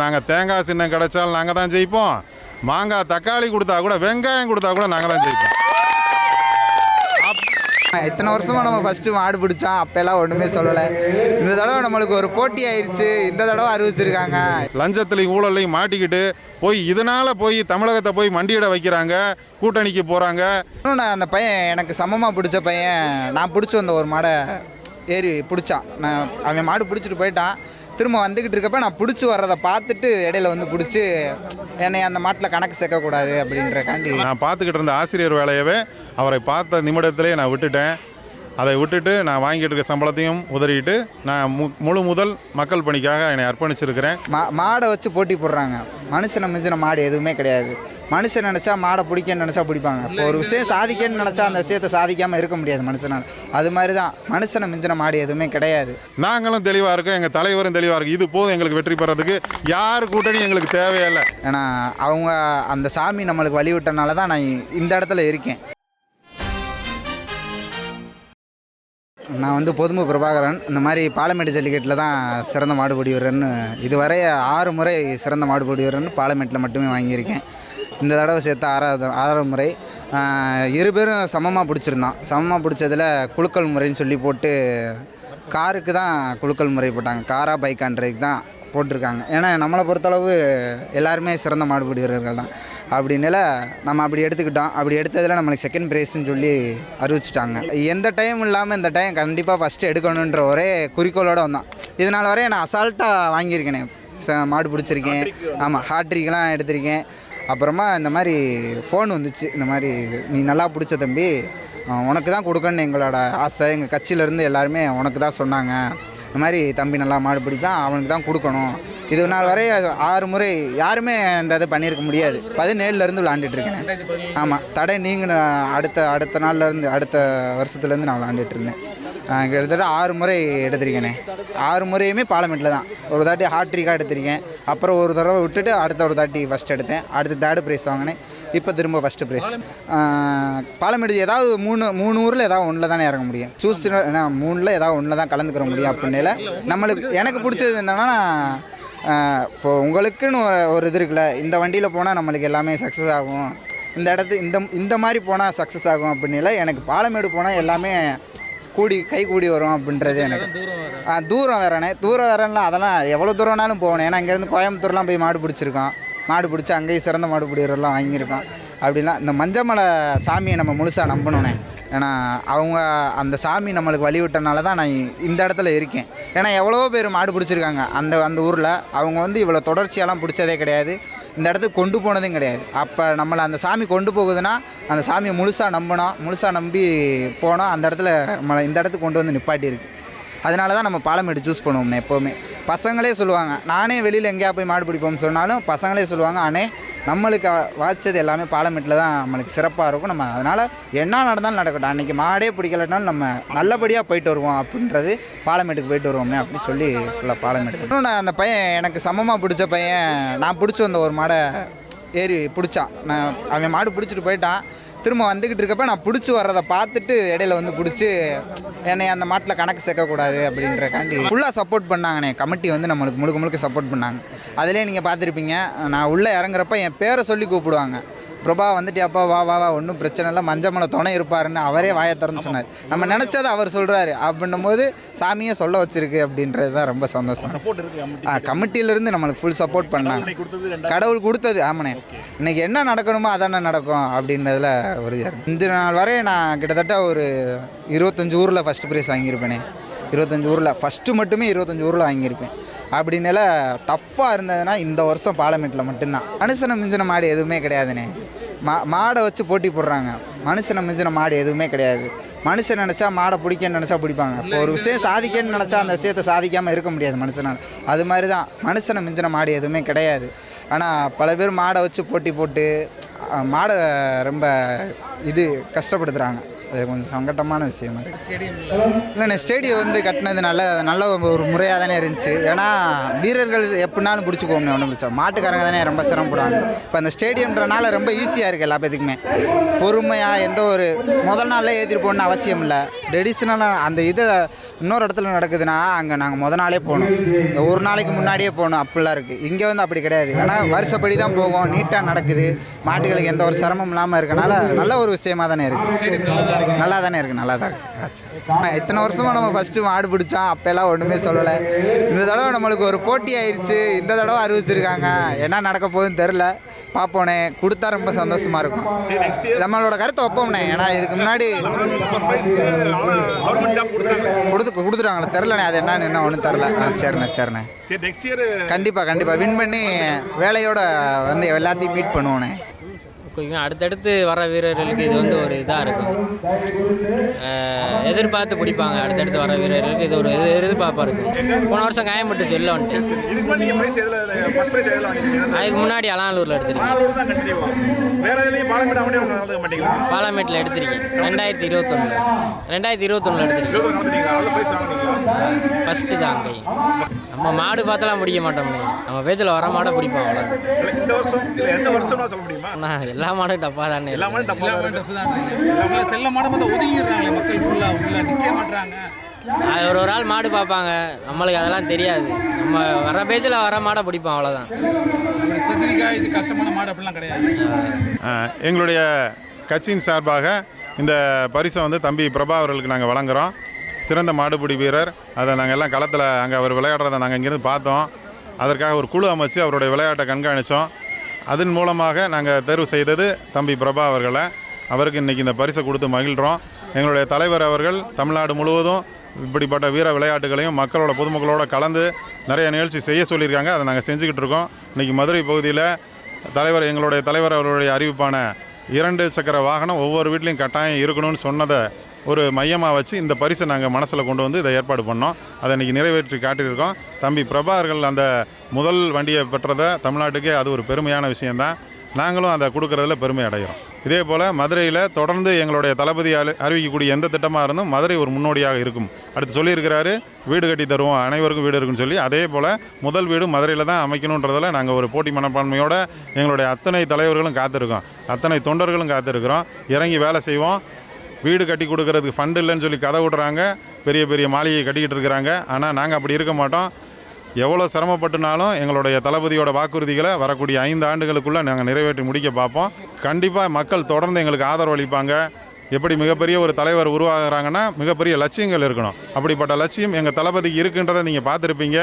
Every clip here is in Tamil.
நாங்கள் தேங்காய் சின்னம் கிடைச்சாலும் நாங்கள் தான் ஜெயிப்போம். மாங்காய் தக்காளி கொடுத்தா கூட வெங்காயம் கொடுத்தா கூட நாங்கள் தான் ஜெயிப்போம். இத்தனை வருஷமா நம்ம ஃபர்ஸ்ட் மாடு பிடிச்சோம். அப்பெல்லாம் ஒன்றுமே சொல்லலை. இந்த தடவை நம்மளுக்கு ஒரு போட்டி ஆயிடுச்சு இந்த தடவை அறிவிச்சிருக்காங்க. லஞ்சத்துலையும் ஊழல்லையும் மாட்டிக்கிட்டு போய் இதனால் போய் தமிழகத்தை போய் மண்டியிட வைக்கிறாங்க. கூட்டணிக்கு போகிறாங்க இன்னொன்று அந்த பையன் எனக்கு சமமாக பிடிச்ச பையன். நான் பிடிச்சி வந்த ஒரு மாடை ஏறி பிடிச்சான். நான் அவன் மாடு பிடிச்சிட்டு போயிட்டான். திரும்ப வந்துக்கிட்டு இருக்கப்ப நான் பிடிச்சி வர்றதை பார்த்துட்டு இடையில வந்து பிடிச்சி என்னை அந்த மாட்டில் கணக்கு சேர்க்கக்கூடாது அப்படின்றக்காண்டி. நான் பார்த்துக்கிட்டு இருந்த ஆசிரியர் வேலையவே அவரை பார்த்த நிமிடத்திலே நான் விட்டுட்டேன். அதை விட்டுட்டு நான் வாங்கிட்டு இருக்க சம்பளத்தையும் உதறிட்டு நான் மு முழு முதல் மக்கள் பணிக்காக என்னை அர்ப்பணிச்சிருக்கிறேன். மா மாடை வச்சு போட்டி போடுறாங்க. மனுஷனை மிஞ்சின மாடு எதுவுமே கிடையாது. மனுஷன் நினச்சா மாடை பிடிக்கன்னு நினச்சா பிடிப்பாங்க. இப்போ ஒரு விஷயம் சாதிக்கன்னு நினச்சா அந்த விஷயத்தை சாதிக்காமல் இருக்க முடியாது மனுஷனால். அது மாதிரி தான் மனுஷனை மிஞ்சின மாடு எதுவுமே கிடையாது. நாங்களும் தெளிவாக இருக்கோம். எங்கள் தலைவரும் தெளிவாக இருக்கு இது போதும் எங்களுக்கு வெற்றி பெறதுக்கு. யார் கூட்டணி எங்களுக்கு தேவையில்லை. ஏன்னா அவங்க அந்த சாமி நம்மளுக்கு வழி விட்டனால தான் நான் இந்த இடத்துல இருக்கேன். நான் வந்து பொதுமை பிரபாகரன். இந்த மாதிரி பாலமேடு ஜல்லிக்கட்டில் தான் சிறந்த மாடுபிடி வீரர்னு இதுவரை ஆறு முறை சிறந்த மாடுபிடி வீரர்னு பாலமேட்டில் மட்டுமே வாங்கியிருக்கேன். இந்த தடவை சேர்த்து ஆறாவது ஆறாவது முறை. இரு பேரும் சமமாக பிடிச்சிருந்தான். சமமாக பிடிச்சதில் குலுக்கல் முறைன்னு சொல்லி போட்டு காருக்கு தான் குலுக்கல் முறை போட்டாங்க. காரா பைக்கான்றதுக்கு தான் போட்டிருக்காங்க. ஏன்னா நம்மளை பொறுத்தளவு எல்லாருமே சிறந்த மாடுபிடி வீரர்கள் தான். அப்படின்னால நம்ம அப்படி எடுத்துக்கிட்டோம். அப்படி எடுத்ததில் நம்மளுக்கு செகண்ட் ப்ரைஸ்ன்னு சொல்லி அறிவிச்சிட்டாங்க. எந்த டைம் இல்லாமல் இந்த டைம் கண்டிப்பாக ஃபஸ்ட்டு எடுக்கணுன்ற ஒரே குறிக்கோளோட வந்தோம் இதனால் வரையும் நான் அசால்ட்டாக வாங்கியிருக்கேனே. ச- மாடு பிடிச்சிருக்கேன். ஆமாம் ஹாட்ரிக்கெலாம் எடுத்திருக்கேன். அப்புறமா இந்த மாதிரி ஃபோன் வந்துச்சு. இந்த மாதிரி நீ நல்லா பிடிச்ச தம்பி உனக்கு தான் கொடுக்கணும்னு எங்களோட ஆசை. எங்கள் கட்சியிலேருந்து எல்லாருமே உனக்கு தான் சொன்னாங்க. இந்த மாதிரி தம்பி நல்லா மாடு பிடிப்பான் அவனுக்கு தான் கொடுக்கணும். இது நாள் வரை ஆறு முறை யாருமே அந்த இது பண்ணியிருக்க முடியாது. பதினேழுலேருந்து விளாண்டுட்டுருக்கேன் ஆமாம் தடை நீங்கள் அடுத்த அடுத்த நாள்லேருந்து அடுத்த வருஷத்துலேருந்து நான் விளாண்டுட்டு இருந்தேன். கிட்டத்தட்ட ஆறு முறை எடுத்திருக்கேனே. ஆறு முறையுமே பார்லமெண்ட்டில் தான். ஒரு தாட்டி ஹாட்ரிக்காக எடுத்திருக்கேன். அப்புறம் ஒரு தடவை விட்டுட்டு அடுத்த ஒரு தாட்டி ஃபஸ்ட் எடுத்தேன். அடுத்து தேர்டு ப்ரைஸ் வாங்கினேன். இப்போ திரும்ப ஃபஸ்ட்டு ப்ரைஸ் பாலமேடு ஏதாவது மூணு மூணு ஊரில் ஏதாவது ஒன்றில் தானே இறங்க முடியும். சூஸ் ஏன்னா மூணில் ஏதாவது ஒன்றில் தான் கலந்துக்கிற முடியும் அப்படின்னால நம்மளுக்கு எனக்கு பிடிச்சது என்னன்னா இப்போ உங்களுக்குன்னு ஒரு ஒரு இது இருக்குல்ல இந்த வண்டியில் போனால் நம்மளுக்கு எல்லாமே சக்ஸஸ் ஆகும். இந்த இடத்து இந்த இந்த மாதிரி போனால் சக்ஸஸ் ஆகும் அப்படின்னால எனக்கு பாலமேடு போனால் எல்லாமே கூடி கை கூடி வரும் அப்படின்றது எனக்கு. ஆ, தூரம் வேறண்ணே தூரம் வேறன்னா அதெல்லாம் எவ்வளோ தூரம்னாலும் போகணும். ஏன்னா இங்கேருந்து கோயம்புத்தூர்லாம் போய் மாடு பிடிச்சிருக்கோம். மாடு பிடிச்சி அங்கேயும் சிறந்த மாடு பிடிக்கிறலாம் வாங்கியிருக்கோம். அப்படிலாம் இந்த மஞ்சமலை சாமியை நம்ம முழுசாக நம்பணுண்ணே ஏன்னா அவங்க அந்த சாமி நம்மளுக்கு வழிவிட்டனால தான் நான் இந்த இடத்துல இருக்கேன். ஏன்னா எவ்வளவோ பேர் மாடு பிடிச்சிருக்காங்க. அந்த அந்த ஊரில் அவங்க வந்து இவ்வளோ தொடர்ச்சியெல்லாம் பிடிச்சதே கிடையாது. இந்த இடத்துக்கு கொண்டு போனதும் கிடையாது. அப்போ நம்மளை அந்த சாமி கொண்டு போகுதுன்னா அந்த சாமியை முழுசாக நம்பணும். முழுசாக நம்பி போனோம். அந்த இடத்துல நம்மளை இந்த இடத்துக்கு கொண்டு வந்து நிப்பாட்டியிருக்கு. அதனால தான் நம்ம பாலமேடு சூஸ் பண்ணுவோம்ண்ணே எப்போவுமே. பசங்களே சொல்லுவாங்க நானே வெளியில் எங்கேயா போய் மாடு பிடிப்போம்னு சொன்னாலும் பசங்களே சொல்லுவாங்க அண்ணே நம்மளுக்கு வாய்ச்சது எல்லாமே பாலமேட்டில் தான் நம்மளுக்கு சிறப்பாக இருக்கும். நம்ம அதனால் என்ன நடந்தாலும் நடக்கட்டும். அன்றைக்கி மாடே பிடிக்கலனாலும் நம்ம நல்லபடியாக போயிட்டு வருவோம் அப்படின்றது பாலமேட்டுக்கு போயிட்டு வருவோம்னே அப்படி சொல்லி ஃபுல்லாக பாலமேடு நான் அந்த பையன் எனக்கு சமமாக பிடிச்ச பையன் நான் பிடிச்சி வந்த ஒரு மாடை ஏறி பிடிச்சான். நான் அவன் மாடு பிடிச்சிட்டு போயிட்டான். திரும்ப வந்துக்கிட்டு இருக்கப்ப நான் பிடிச்சி வர்றதை பார்த்துட்டு இடையில வந்து பிடிச்சி என்னை அந்த மாட்டில் கணக்கு சேர்க்கக்கூடாது அப்படின்றக்காண்டி ஃபுல்லாக சப்போர்ட் பண்ணாங்கண்ணே. கமிட்டி வந்து நம்மளுக்கு முழுக்க முழுக்க சப்போர்ட் பண்ணாங்க. அதிலே நீங்கள் பார்த்துருப்பீங்க நான் உள்ளே இறங்குறப்ப என் பேரை சொல்லி கூப்பிடுவாங்க. பிரபா வந்துட்டியாப்பா வா வா வா ஒன்றும் பிரச்சனை இல்லை மஞ்சமலை துணை இருப்பாருன்னு அவரே வாயை திறந்து சொன்னார். நம்ம நினச்சதை அவர் சொல்கிறாரு அப்படின்னும் போது சாமியே சொல்ல வச்சிருக்கு அப்படின்றது தான் ரொம்ப சந்தோஷம். கமிட்டியிலேருந்து நம்மளுக்கு ஃபுல் சப்போர்ட் பண்ணாங்க. கடவுளை கொடுத்தது ரெண்டாயிரம். கடவுள் கொடுத்தது ஆமாண்ணே. இன்னைக்கு என்ன நடக்கணுமோ அதானே நடக்கும் அப்படின்றதுல உறுதியாக இருக்கு இந்த நாள் வரை நான் கிட்டத்தட்ட ஒரு இருபத்தஞ்சு ஊரில் ஃபஸ்ட்டு ப்ரைஸ் வாங்கியிருப்பேனே. இருபத்தஞ்சு ஊரில். ஃபஸ்ட்டு மட்டுமே இருபத்தஞ்சு ஊரில் வாங்கியிருப்பேன். அப்படின்னால டஃப்பாக இருந்ததுன்னா இந்த வருஷம் பார்லமெண்ட்டில் மட்டும்தான். மனுஷனை மிஞ்சின மாடு எதுவுமே கிடையாதுண்ணே மா மாடை வச்சு போட்டி போடுறாங்க. மனுஷனை மிஞ்சின மாடு எதுவுமே கிடையாது. மனுஷன் நினச்சா மாடை பிடிக்கன்னு நினச்சா பிடிப்பாங்க. இப்போ ஒரு விஷயம் சாதிக்கன்னு நினச்சா அந்த விஷயத்தை சாதிக்காமல் இருக்க முடியாது மனுஷனால். அது மாதிரி தான் மனுஷனை மிஞ்சின மாடு எதுவுமே கிடையாது. ஆனால் பல பேர் மாடை வச்சு போட்டி போட்டு மாடை ரொம்ப இது கஷ்டப்படுத்துகிறாங்க அது கொஞ்சம் சங்கட்டமான விஷயமா இருக்குது இல்லைண்ணே ஸ்டேடியம் வந்து கட்டினது நல்ல நல்ல ஒரு முறையாக தானே இருந்துச்சு. ஏன்னா வீரர்கள் எப்படினாலும் பிடிச்சிக்குவோம்னே ஒன்றும் பிடிச்சா மாட்டுக்காரங்க தானே ரொம்ப சிரமப்படுவாங்க. இப்போ அந்த ஸ்டேடியம்ன்றனால ரொம்ப ஈஸியாக இருக்குது எல்லா பேத்துக்குமே. பொறுமையாக எந்த ஒரு முதல் நாளில் ஏற்றிட்டு போகணுன்னு அவசியம் இல்லை. ட்ரெடிஷ்னலாக அந்த இதில் இன்னொரு இடத்துல நடக்குதுன்னா அங்கே நாங்கள் முத நாளே போகணும். ஒரு நாளைக்கு முன்னாடியே போகணும். அப்படிலாம் இருக்குது இங்கே வந்து அப்படி கிடையாது. ஏன்னா வருஷப்படி தான் போகும். நீட்டாக நடக்குது. மாட்டுகளுக்கு எந்த ஒரு சிரமம் இல்லாமல் இருக்கனால நல்ல ஒரு விஷயமா தானே இருக்குது நல்லா தானே இருக்குது நல்லா தான் இருக்குது இத்தனை வருஷமாக நம்ம ஃபஸ்ட்டு மாடு பிடிச்சோம் அப்போல்லாம் ஒன்றுமே சொல்லலை. இந்த தடவை நம்மளுக்கு ஒரு போட்டி ஆயிடுச்சு இந்த தடவை அறிவிச்சிருக்காங்க. என்ன நடக்க போகுதுன்னு தெரில பார்ப்போனே கொடுத்தா ரொம்ப சந்தோஷமாக இருக்கும். நம்மளோட கருத்தை ஒப்போம்னே ஏன்னா இதுக்கு முன்னாடி கொடுத்து கொடுத்துட்டாங்களே தெரிலண்ணே அது என்னன்னு என்ன ஒன்றும் தெரில ஆ சரிண்ணே சரிண்ணே. சரி நெக்ஸ்ட் இயர் கண்டிப்பாக கண்டிப்பாக வின் பண்ணி வேலையோட வந்து எல்லாத்தையும் மீட் பண்ணுவோண்ணே இப்போ அடுத்தடுத்து வர வீரர்களுக்கு இது வந்து ஒரு இதாக இருக்கும். எதிர்பார்த்து பிடிப்பாங்க. அடுத்தடுத்து வர வீரர்களுக்கு இது ஒரு எதிர் எதிர்பார்ப்பாக இருக்கும். போன வருஷம் காயம்பட்டுச்சு வெளில வந்துச்சு. அதுக்கு முன்னாடி அலானூரில் எடுத்திருக்கேன். பாலாமேட்டில் எடுத்திருக்கேன். ரெண்டாயிரத்தி இருபத்தொன்னில் ரெண்டாயிரத்தி இருபத்தொன்னில் எடுத்திருக்கேன். ஃபஸ்ட்டு தான் அங்கே. நம்ம மாடு பார்த்தலாம் பிடிக்க மாட்டோம்னே. நம்ம பேச்சில் வர மாடை பிடிப்போம் அவ்வளோ இந்த வருஷம் இல்லை எந்த வருஷம்னா சொல்ல முடியுமா? ஆனால் எல்லா மாடும் டப்பா தானே எல்லாமே டப்பா எல்லாமே டஃப் தான் செல்ல மாட பார்த்தா ஒதுங்கிடுறாங்களே மக்கள் ஃபுல்லாக உள்ள நிற்க மாட்றாங்க. அது ஒரு ஒரு ஆள் மாடு பார்ப்பாங்க. நம்மளுக்கு அதெல்லாம் தெரியாது. நம்ம வர பேச்சில் வர மாடை பிடிப்போம் அவ்வளோதான் ஸ்பெசிஃபிக்காக இது கஷ்டமான மாடு அப்படிலாம் கிடையாது. எங்களுடைய கட்சியின் சார்பாக இந்த பரிசை வந்து தம்பி பிரபா அவர்களுக்கு நாங்கள் வழங்குகிறோம் சிறந்த மாடுபிடி வீரர். அதை நாங்கள் எல்லாம் களத்தில் அங்கே அவர் விளையாடுறதை நாங்கள் இங்கேருந்து பார்த்தோம். அதற்காக ஒரு குழு அமைச்சு அவருடைய விளையாட்டை கண்காணித்தோம் அதன் மூலமாக நாங்கள் தேர்வு செய்தது தம்பி பிரபா அவர்களை. அவருக்கு இன்றைக்கி இந்த பரிசை கொடுத்து மகிழ்கிறோம். எங்களுடைய தலைவர் அவர்கள் தமிழ்நாடு முழுவதும் இப்படிப்பட்ட வீர விளையாட்டுகளையும் மக்களோட பொதுமக்களோட கலந்து நிறைய நிகழ்ச்சி செய்ய சொல்லியிருக்காங்க. அதை நாங்கள் செஞ்சுக்கிட்டு இருக்கோம். இன்றைக்கி மதுரை பகுதியில் தலைவர் எங்களுடைய தலைவர் அவர்களுடைய அறிவிப்பான இரண்டு சக்கர வாகனம் ஒவ்வொரு வீட்லேயும் கட்டாயம் இருக்கணும்னு சொன்னதை ஒரு மையமாக வச்சு இந்த பரிசை நாங்கள் மனசில் கொண்டு வந்து இதை ஏற்பாடு பண்ணோம். அதை இன்றைக்கி நிறைவேற்றி காட்டியிருக்கோம். தம்பி பிரபாகர்கள் அந்த முதல் வண்டியை பெற்றதை தமிழ்நாட்டுக்கே அது ஒரு பெருமையான விஷயந்தான் நாங்களும் அதை கொடுக்குறதுல பெருமை அடைகிறோம். இதே போல் மதுரையில் தொடர்ந்து எங்களுடைய தளபதி அறிவிக்கக்கூடிய எந்த திட்டமாக இருந்தும் மதுரை ஒரு முன்னோடியாக இருக்கும். அடுத்து சொல்லியிருக்கிறாரு வீடு கட்டி தருவோம் அனைவருக்கும் வீடு இருக்குன்னு சொல்லி. அதே போல் முதல் வீடு மதுரையில் தான் அமைக்கணுன்றதில் நாங்கள் ஒரு போட்டி மனப்பான்மையோடு எங்களுடைய அத்தனை தலைவர்களும் காத்திருக்கோம். அத்தனை தொண்டர்களும் காத்திருக்கிறோம். இறங்கி வேலை செய்வோம். வீடு கட்டி கொடுக்கறதுக்கு ஃபண்டு இல்லைன்னு சொல்லி கதை விடுறாங்க. பெரிய பெரிய மாளிகை கட்டிக்கிட்டு இருக்கிறாங்க. ஆனால் நாங்கள் அப்படி இருக்க மாட்டோம். எவ்வளோ சிரமப்பட்டுனாலும் எங்களுடைய தளபதியோட வாக்குறுதிகளை வரக்கூடிய ஐந்து ஆண்டுகளுக்குள்ளே நாங்கள் நிறைவேற்றி முடிக்க பார்ப்போம். கண்டிப்பாக மக்கள் தொடர்ந்து எங்களுக்கு ஆதரவு அளிப்பாங்க. எப்படி மிகப்பெரிய ஒரு தலைவர் உருவாகிறாங்கன்னா மிகப்பெரிய லட்சியங்கள் இருக்கணும். அப்படிப்பட்ட லட்சியம் எங்கள் தளபதிக்கு இருக்குன்றதை நீங்கள் பார்த்துருப்பீங்க.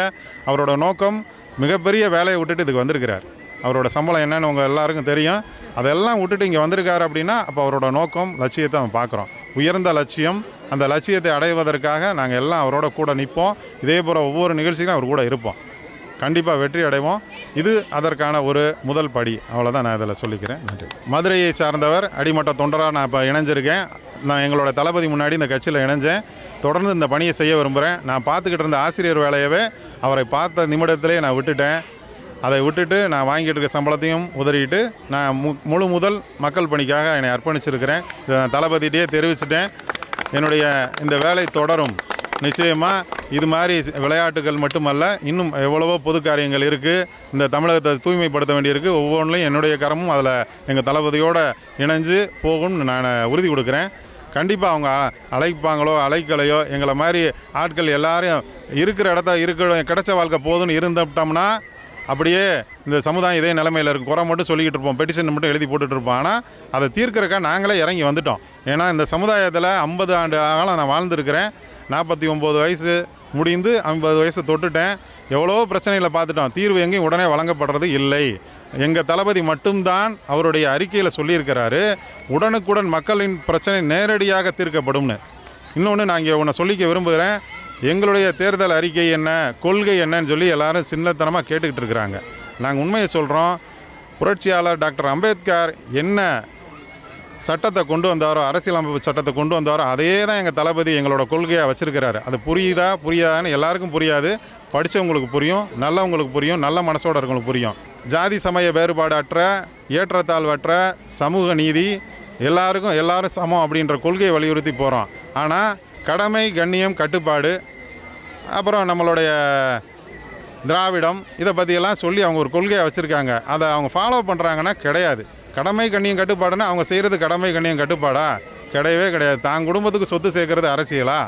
அவரோட நோக்கம் மிகப்பெரிய வேலையை விட்டுட்டு இதுக்கு வந்திருக்கிறார். அவரோட சம்பளம் என்னன்னு உங்கள் எல்லாருக்கும் தெரியும். அதெல்லாம் விட்டுட்டு இங்கே வந்திருக்காரு அப்படின்னா அப்போ அவரோட நோக்கம் லட்சியத்தை நம்ம பார்க்குறோம். உயர்ந்த லட்சியம் அந்த லட்சியத்தை அடைவதற்காக நாங்கள் எல்லாம் அவரோட கூட நிற்போம். இதே போல் ஒவ்வொரு நிகழ்ச்சியிலும் அவர் கூட இருப்போம். கண்டிப்பாக வெற்றி அடைவோம். இது அதற்கான ஒரு முதல் படி. அவ்வளோதான் நான் இதில் சொல்லிக்கிறேன். நன்றி. மதுரையை சார்ந்தவர் அடிமட்ட தொண்டராக நான் இப்போ இணைஞ்சிருக்கேன். நான் எங்களோட தளபதி முன்னாடி இந்த கட்சியில் இணைஞ்சேன். தொடர்ந்து இந்த பணியை செய்ய விரும்புகிறேன் நான் பார்த்துக்கிட்டு இருந்த ஆசிரியர் வேலையவே அவரை பார்த்த நிமிடத்திலே நான் விட்டுட்டேன். அதை விட்டுட்டு நான் வாங்கிட்டு இருக்க சம்பளத்தையும் உதறிட்டு நான் மு முழு முதல் மக்கள் பணிக்காக என்னை அர்ப்பணிச்சிருக்கிறேன். இதை நான் தளபதியிட்டே தெரிவிச்சிட்டேன். என்னுடைய இந்த வேலை தொடரும். நிச்சயமாக இது மாதிரி விளையாட்டுகள் மட்டுமல்ல இன்னும் எவ்வளவோ பொது காரியங்கள் இருக்குது இந்த தமிழகத்தை தூய்மைப்படுத்த வேண்டியிருக்கு. ஒவ்வொன்றிலையும் என்னுடைய கரமும் அதில் எங்கள் தளபதியோடு இணைஞ்சு போகும்னு நான் உறுதி கொடுக்குறேன். கண்டிப்பாக அவங்க அ- அழைப்பாங்களோ அழைக்கலையோ எங்களை மாதிரி ஆட்கள் எல்லாரையும் இருக்கிற இடத்த இருக்கிற கிடைச்ச வாழ்க்கை போதும்னு இருந்துட்டோம்னா அப்படியே இந்த சமுதாயம் இதே நிலமையில் இருக்கும். குறை மட்டும் சொல்லிக்கிட்டு இருப்போம். பெட்டிஷன் மட்டும் எழுதி போட்டுட்டு இருப்போம். ஆனால் அதை தீர்க்கறக்கா நாங்களே இறங்கி வந்துட்டோம். ஏன்னா இந்த சமுதாயத்தில் ஐம்பது ஆண்டு காலம் நான் வாழ்ந்துருக்கிறேன். நாற்பத்தி ஒம்பது வயசு முடிந்து ஐம்பது வயசு தொட்டுட்டேன். எவ்வளோ பிரச்சனைகளை பார்த்துட்டோம். தீர்வு எங்கேயும் உடனே வழங்கப்படுறது இல்லை. எங்கள் தளபதி மட்டும்தான் அவருடைய அறிக்கையில் சொல்லியிருக்கிறாரு. உடனுக்குடன் மக்களின் பிரச்சனை நேரடியாக தீர்க்கப்படும்னு. இன்னொன்று நான் இங்கே உன்னை சொல்லிக்க விரும்புகிறேன். எங்களுடைய தேர்தல் அறிக்கை என்ன கொள்கை என்னன்னு சொல்லி எல்லாரும் சின்னத்தனமாக கேட்டுக்கிட்டு இருக்கிறாங்க. நாங்கள் உண்மையை சொல்கிறோம் புரட்சியாளர் டாக்டர் அம்பேத்கர் என்ன சட்டத்தை கொண்டு வந்தாரோ அரசியலமைப்பு சட்டத்தை கொண்டு வந்தாரோ அதே தான் எங்கள் தளபதி எங்களோட கொள்கையாக வச்சுருக்கிறாரு. அது புரியுதா புரியாதான்னு எல்லாருக்கும் புரியாது. படித்தவங்களுக்கு புரியும் நல்லவங்களுக்கு புரியும் நல்ல மனசோட இருக்கவங்களுக்கு புரியும். ஜாதி சமய வேறுபாடு அற்ற ஏற்றத்தாழ்வற்ற சமூக நீதி எல்லாருக்கும் எல்லாரும் சமம் அப்படின்ற கொள்கையை வலியுறுத்தி போகிறோம் ஆனால் கடமை கண்ணியம் கட்டுப்பாடு அப்புறம் நம்மளுடைய திராவிடம் இதை பற்றியெல்லாம் சொல்லி அவங்க ஒரு கொள்கையை வச்சுருக்காங்க. அதை அவங்க ஃபாலோ பண்ணுறாங்கன்னா கிடையாது. கடமை கண்ணியம் கட்டுப்பாடுன்னா அவங்க செய்கிறது கடமை கண்ணியம் கட்டுப்பாடா? கிடையவே கிடையாது. தான் குடும்பத்துக்கு சொத்து சேர்க்கறது அரசியலா?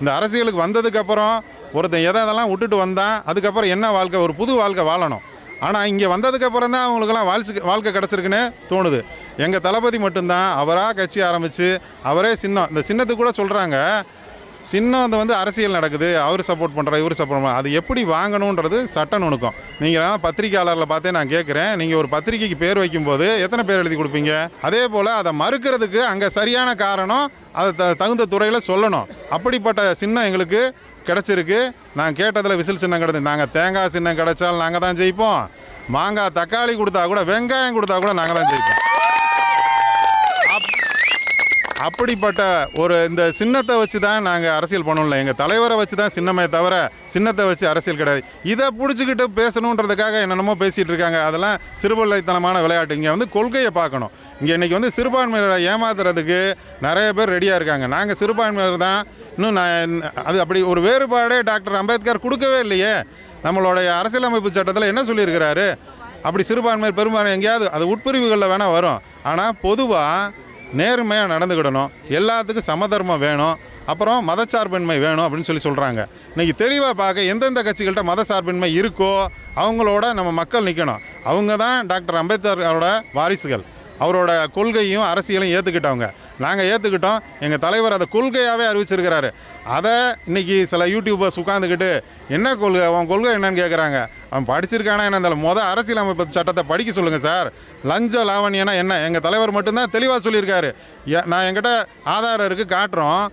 இந்த அரசியலுக்கு வந்ததுக்கப்புறம் ஒருத்தன் எதை அதெல்லாம் விட்டுட்டு வந்தான் அதுக்கப்புறம் என்ன வாழ்க்கை ஒரு புது வாழ்க்கை வாழணும். ஆனால் இங்கே வந்ததுக்கப்புறம் தான் அவங்களுக்கெல்லாம் வாழ்க்கை வாழ்க்கை கிடச்சிருக்குன்னு தோணுது. எங்கள் தளபதி மட்டும்தான் அவராக கட்சி ஆரம்பித்து அவரே சின்னம். இந்த சின்னத்துக்கு கூட சொல்கிறாங்க சின்னம் வந்து அரசியல் நடக்குது அவர் சப்போர்ட் பண்ணுற இவர் சப்போர்ட் பண்ணுற அது எப்படி வாங்கணுன்றது சட்ட நுணுக்கம். நீங்கள் பத்திரிக்கையாளரில் பார்த்தே நான் கேட்குறேன். நீங்கள் ஒரு பத்திரிக்கைக்கு பேர் வைக்கும்போது எத்தனை பேர் எழுதி கொடுப்பீங்க? அதே போல் அதை மறுக்கிறதுக்கு அங்கே சரியான காரணம் அதை த தகுந்த துறையில் சொல்லணும். அப்படிப்பட்ட சின்னம் எங்களுக்கு கிடச்சிருக்கு. நான் கேட்டதில் விசில் சின்னம் கிடந்து நாங்கள் தேங்காய் சின்னம் கிடைச்சாலும் நாங்கள் தான் ஜெயிப்போம். மாங்காய் தக்காளி கொடுத்தா கூட வெங்காயம் கொடுத்தா கூட நாங்கள் தான் ஜெயிப்போம். அப்படிப்பட்ட ஒரு இந்த சின்னத்தை வச்சு தான் நாங்கள் அரசியல் பண்ணல எங்கள் தலைவரை வச்சு தான் சின்னமே தவிர சின்னத்தை வச்சு அரசியல் கிடையாது. இதை பிடிச்சிக்கிட்டு பேசணுன்றதுக்காக என்னென்னமோ பேசிகிட்டு இருக்காங்க. அதெல்லாம் சிறுபள்ளைத்தனமான விளையாட்டு. இங்கே வந்து கொள்கையை பார்க்கணும். இங்கே இன்றைக்கி வந்து சிறுபான்மையினரை ஏமாத்துறதுக்கு நிறைய பேர் ரெடியாக இருக்காங்க. நாங்கள் சிறுபான்மையினர் தான். இன்னும் நான் அது அப்படி ஒரு வேறுபாடே டாக்டர் அம்பேத்கர் கொடுக்கவே இல்லையே. நம்மளுடைய அரசியலமைப்பு சட்டத்தில் என்ன சொல்லியிருக்கிறாரு? அப்படி சிறுபான்மையர் பெரும்பான்மை எங்கேயாவது அது உட்பிரிவுகளில் வேணால் வரும். ஆனால் பொதுவாக நேர்மையாக நடந்துக்கிடணும். எல்லாத்துக்கும் சமதர்மம் வேணும். அப்புறம் மதச்சார்பின்மை வேணும் அப்படின்னு சொல்லி சொல்கிறாங்க இன்றைக்கி தெளிவாக பார்க்க எந்தெந்த கட்சிகள்கிட்ட மதச்சார்பின்மை இருக்கோ அவங்களோட நம்ம மக்கள் நிற்கணும் அவங்க தான் டாக்டர் அம்பேத்கரோட வாரிசுகள். அவரோட கொள்கையும் அரசியலையும் ஏற்றுக்கிட்டவங்க நாங்கள் ஏற்றுக்கிட்டோம் எங்கள் தலைவர் அதை கொள்கையாகவே அறிவிச்சிருக்கிறாரு. அதை இன்னைக்கு சில யூடியூபர்ஸ் உட்காந்துக்கிட்டு என்ன கொள்கை? அவன் கொள்கை என்னன்னு கேட்குறாங்க அவன் படிச்சிருக்கானா என்ன அந்த மொதல் அரசியலமைப்பு சட்டத்தை படிக்க சொல்லுங்கள் சார். லஞ்ச லாவணியனா என்ன? எங்கள் தலைவர் மட்டும்தான் தெளிவாக சொல்லியிருக்காரு. நான் என்கிட்ட ஆதாரம் இருக்குது காட்டுறோம்.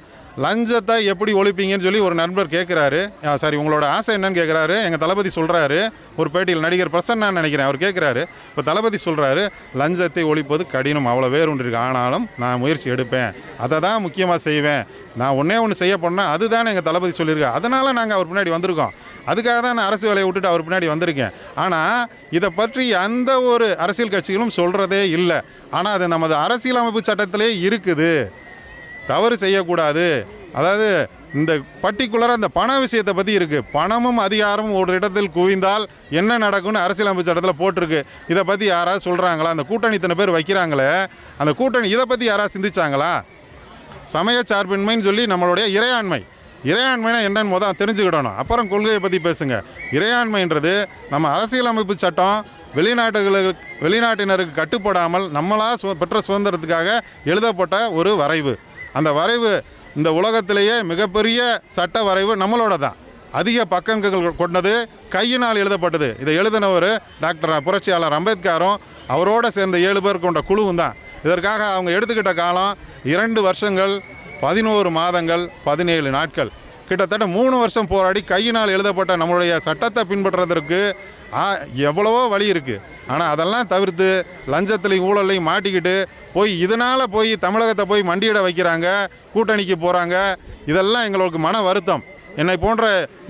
லஞ்சத்தை எப்படி ஒழிப்பீங்கன்னு சொல்லி ஒரு நண்பர் கேட்குறாரு சாரி உங்களோட ஆசை என்னன்னு கேட்குறாரு எங்கள் தளபதி சொல்கிறாரு ஒரு பேட்டியில் நடிகர் பிரசன்னா நினைக்கிறேன் அவர் கேட்குறாரு இப்போ தளபதி சொல்கிறாரு லஞ்சத்தை ஒழிப்பது கடினம் அவ்வளோ வேறு ஒன்று இருக்கு. ஆனாலும் நான் முயற்சி எடுப்பேன். அதை தான் முக்கியமாக செய்வேன். நான் ஒன்றே ஒன்று செய்ய போனால் அதுதானே எங்கள் தளபதி சொல்லியிருக்கேன் அதனால் நாங்கள் அவர் பின்னாடி வந்திருக்கோம். அதுக்காக தான் நான் அரசு வேலையை விட்டுட்டு அவர் பின்னாடி வந்திருக்கேன். ஆனால் இதை பற்றி எந்த ஒரு அரசியல் கட்சிகளும் சொல்கிறதே இல்லை. ஆனால் அது நமது அரசியலமைப்பு சட்டத்திலே இருக்குது. தவறு செய்யக்கூடாது. அதாவது இந்த பர்டிகுலராக இந்த பண விஷயத்தை பற்றி இருக்குது பணமும் அதிகாரமும் ஒரு இடத்தில் குவிந்தால் என்ன நடக்கும்னு அரசியலமைப்பு சட்டத்தில் போட்டிருக்கு. இதை பற்றி யாராவது சொல்கிறாங்களா அந்த கூட்டணி இத்தனை பேர் வைக்கிறாங்களே? அந்த கூட்டணி இதை பற்றி யாராவது சிந்திச்சாங்களா? சமய சார்பின்மைன்னு சொல்லி நம்மளுடைய இறையாண்மை. இறையாண்மைனா என்னன்னு முதல் தெரிஞ்சுக்கிடணும். அப்புறம் கொள்கையை பற்றி பேசுங்க. இறையாண்மைன்றது நம்ம அரசியலமைப்பு சட்டம் வெளிநாட்டுகளுக்கு வெளிநாட்டினருக்கு கட்டுப்படாமல் நம்மளாக சு பெற்ற சுதந்திரத்துக்காக எழுதப்பட்ட ஒரு வரைவு. அந்த வரைவு இந்த உலகத்திலேயே மிகப்பெரிய சட்ட வரைவு நம்மளோட தான் அதிக பக்கங்கள் கொண்டது கையினால் எழுதப்பட்டது. இதை எழுதினவர் டாக்டர் புரட்சியாளர் அம்பேத்கரும் அவரோட சேர்ந்த ஏழு பேர் கொண்ட குழுவும் தான் இதற்காக அவங்க எடுத்துக்கிட்ட காலம் இரண்டு வருஷங்கள் பதினோரு மாதங்கள் பதினேழு நாட்கள். கிட்டத்தட்ட மூணு வருஷம் போராடி கையினால் எழுதப்பட்ட நம்மளுடைய சட்டத்தை பின்பற்றுறதற்கு எவ்வளவோ வழி இருக்குது ஆனால் அதெல்லாம் தவிர்த்து லஞ்சத்துலையும் ஊழல்லையும் மாட்டிக்கிட்டு போய் இதனால் போய் தமிழகத்தை போய் மண்டியிட வைக்கிறாங்க கூட்டணிக்கு போகிறாங்க இதெல்லாம் எங்களுக்கு மன வருத்தம். என்னை போன்ற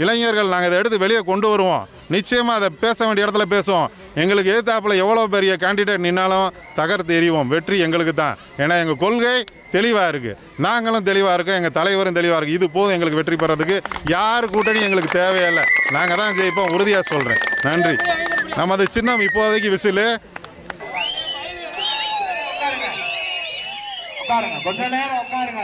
இளைஞர்கள் நாங்கள் இதை எடுத்து வெளியே கொண்டு வருவோம். நிச்சயமாக அதை பேச வேண்டிய இடத்துல பேசுவோம். எங்களுக்கு எதிர்த்தாப்பில் எவ்வளோ பெரிய கேண்டிடேட் நின்னாலும் தகர்த்து எறிவோம். வெற்றி எங்களுக்கு தான். ஏன்னா எங்கள் கொள்கை தெளிவாக இருக்குது நாங்களும் தெளிவாக இருக்கோம். எங்கள் தலைவரும் தெளிவாக இருக்குது இது போதும் எங்களுக்கு வெற்றி பெறதுக்கு. யார் கூட்டணி எங்களுக்கு தேவையில்லை. நாங்கள் தான் ஜெயிப்போம் உறுதியாக சொல்கிறேன் நன்றி. நமது சின்னம் இப்போதைக்கு விசிலு. உட்காருங்க. கொஞ்ச நேரம் உட்காருங்க.